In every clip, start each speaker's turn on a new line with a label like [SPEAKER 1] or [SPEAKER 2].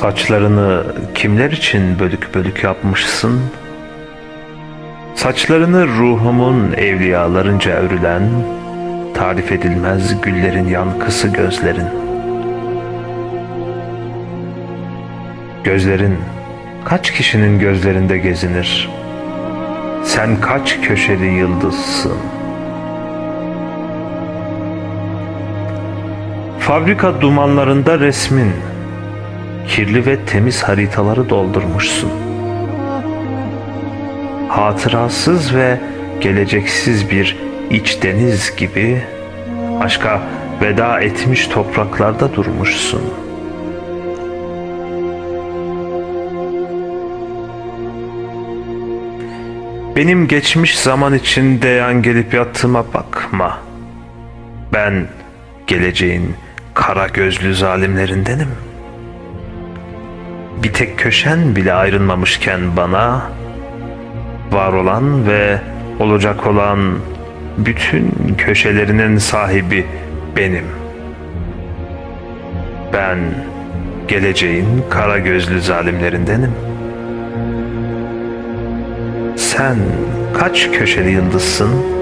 [SPEAKER 1] Saçlarını kimler için bölük bölük yapmışsın? Saçlarını ruhumun evliyalarınca örülen, tarif edilmez güllerin yankısı gözlerin. Gözlerin kaç kişinin gözlerinde gezinir? Sen kaç köşeli yıldızsın? Fabrika dumanlarında resmin, kirli ve temiz haritaları doldurmuşsun. Hatırasız ve geleceksiz bir iç deniz gibi aşka veda etmiş topraklarda durmuşsun. Benim geçmiş zaman içinde yan gelip yattığıma bakma. Ben geleceğin kara gözlü zalimlerindenim. Bir tek köşen bile ayrılmamışken bana var olan ve olacak olan bütün köşelerinin sahibi benim. Ben geleceğin kara gözlü zalimlerindenim. Sen kaç köşeli yıldızsın?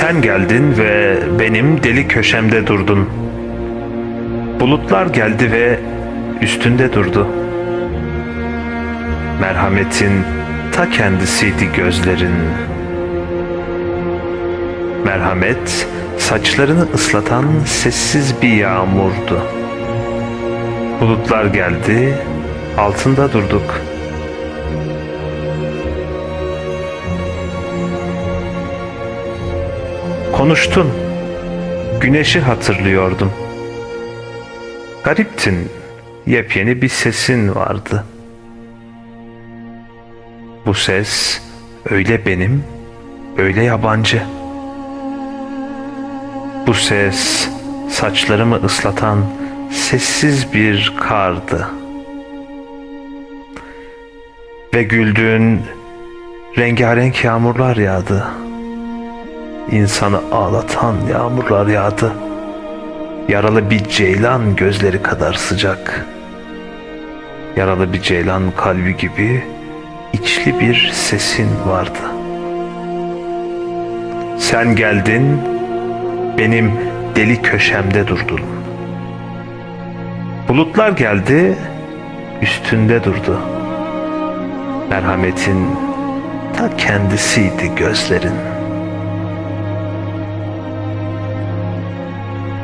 [SPEAKER 1] Sen geldin ve benim deli köşemde durdun. Bulutlar geldi ve üstünde durdu. Merhametin ta kendisiydi gözlerin. Merhamet saçlarını ıslatan sessiz bir yağmurdu. Bulutlar geldi, altında durduk. Konuştun, güneşi hatırlıyordum. Gariptin, yepyeni bir sesin vardı. Bu ses öyle benim, öyle yabancı. Bu ses saçlarımı ıslatan sessiz bir kardı. Ve güldüğün rengarenk yağmurlar yağdı. İnsanı ağlatan yağmurlar yağdı. Yaralı bir ceylan gözleri kadar sıcak. Yaralı bir ceylan kalbi gibi içli bir sesin vardı. Sen geldin, benim deli köşemde durdun. Bulutlar geldi, üstünde durdu. Merhametin ta kendisiydi gözlerin.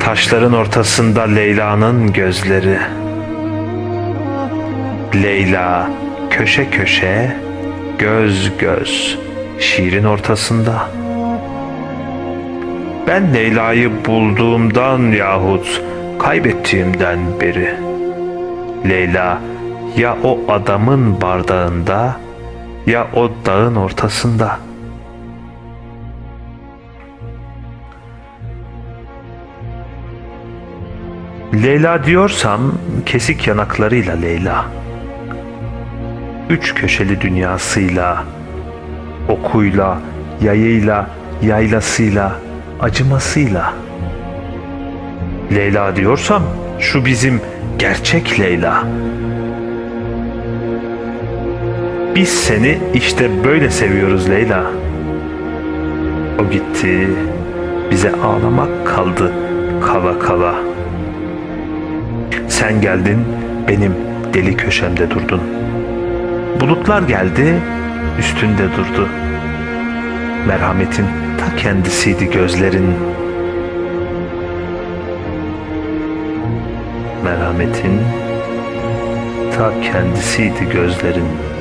[SPEAKER 1] Taşların ortasında Leyla'nın gözleri. Leyla köşe köşe, göz göz, şiirin ortasında. Ben Leyla'yı bulduğumdan yahut kaybettiğimden beri. Leyla ya o adamın bardağında ya o dağın ortasında. Leyla diyorsam kesik yanaklarıyla Leyla. Üç köşeli dünyasıyla, okuyla, yayıyla, yaylasıyla, acımasıyla. Leyla diyorsam şu bizim gerçek Leyla. Biz seni işte böyle seviyoruz Leyla. O gitti, bize ağlamak kaldı kala kala. Sen geldin, benim deli köşemde durdun. Bulutlar geldi, üstünde durdu. Merhametin ta kendisiydi gözlerin. Merhametin ta kendisiydi gözlerin.